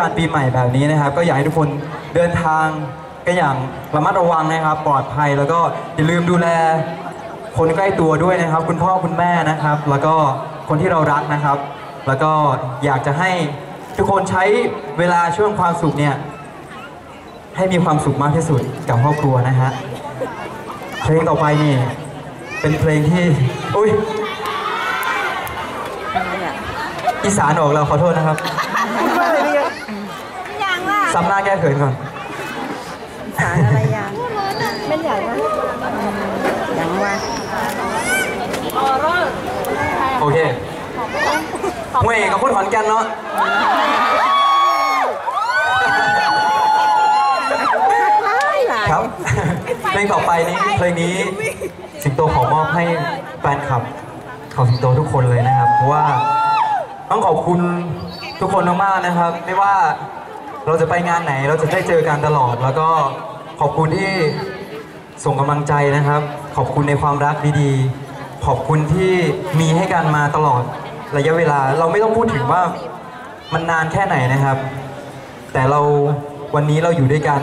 การปีใหม่แบบนี้นะครับ ก็อยากให้ทุกคนเดินทางกันอย่างระมัดระวังนะครับ ปลอดภัยแล้วก็อย่าลืมดูแล คนใกล้ตัวด้วยนะครับ คุณพ่อคุณแม่นะครับ แล้วก็คนที่เรารักนะครับ แล้วก็อยากจะให้ทุกคนใช้เวลาช่วงความสุขเนี่ยให้มีความสุขมากที่สุดกับครอบครัวนะฮะเพลงต่อไปนี่เป็นเพลงที่อุ้ยอีสานออกเราขอโทษนะครับ ซ้ำหน้าแก้เขินก่อน สารอะไรยังเป็นอย่างนะยังวะโอเคห้วยกับคนขอนแก่นเนาะหลายหลายครับเพลงต่อไปนี้เพลงนี้สิงโตขอมอบให้แฟนคลับของสิงโตทุกคนเลยนะครับ เพราะว่าต้องขอบคุณทุกคนมากๆนะครับ ไม่ว่า เราจะไปงานไหนเราจะได้เจอกันตลอด แล้วก็ขอบคุณที่ส่งกำลังใจนะครับ ขอบคุณในความรักดีๆ ขอบคุณที่มีให้กันมาตลอดระยะเวลา เราไม่ต้องพูดถึงว่ามันนานแค่ไหนนะครับ แต่เราวันนี้เราอยู่ด้วยกัน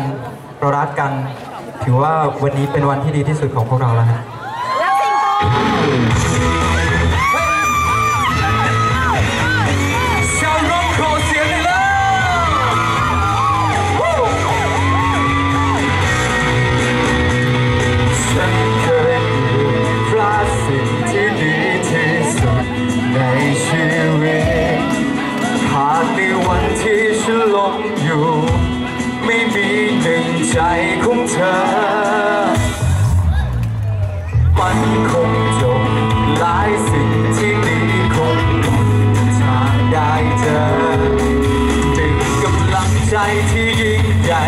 เรารักกัน ถือว่าวันนี้เป็นวันที่ดีที่สุดของพวกเราแล้วฮะแล้วสิงโต ใจของเธอ มันคงจบหลายสิ่งที่ดีคงหมดทางได้เจอดึงกำลังใจที่ยิ่งใหญ่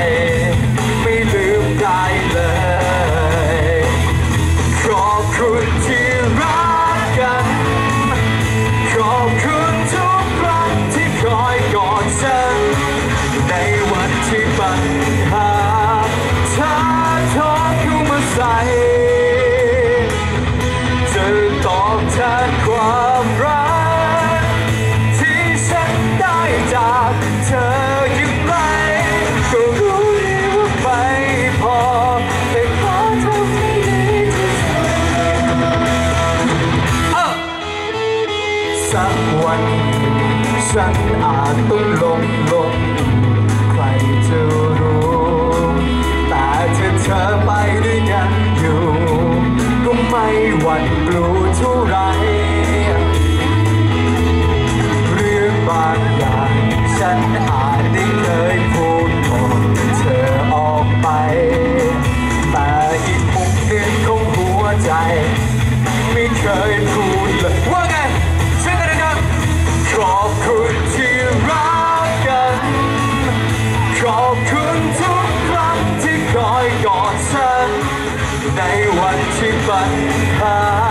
ฉันอาจต้องลงลงใครจะรู้ แต่ถ้าเธอไป far.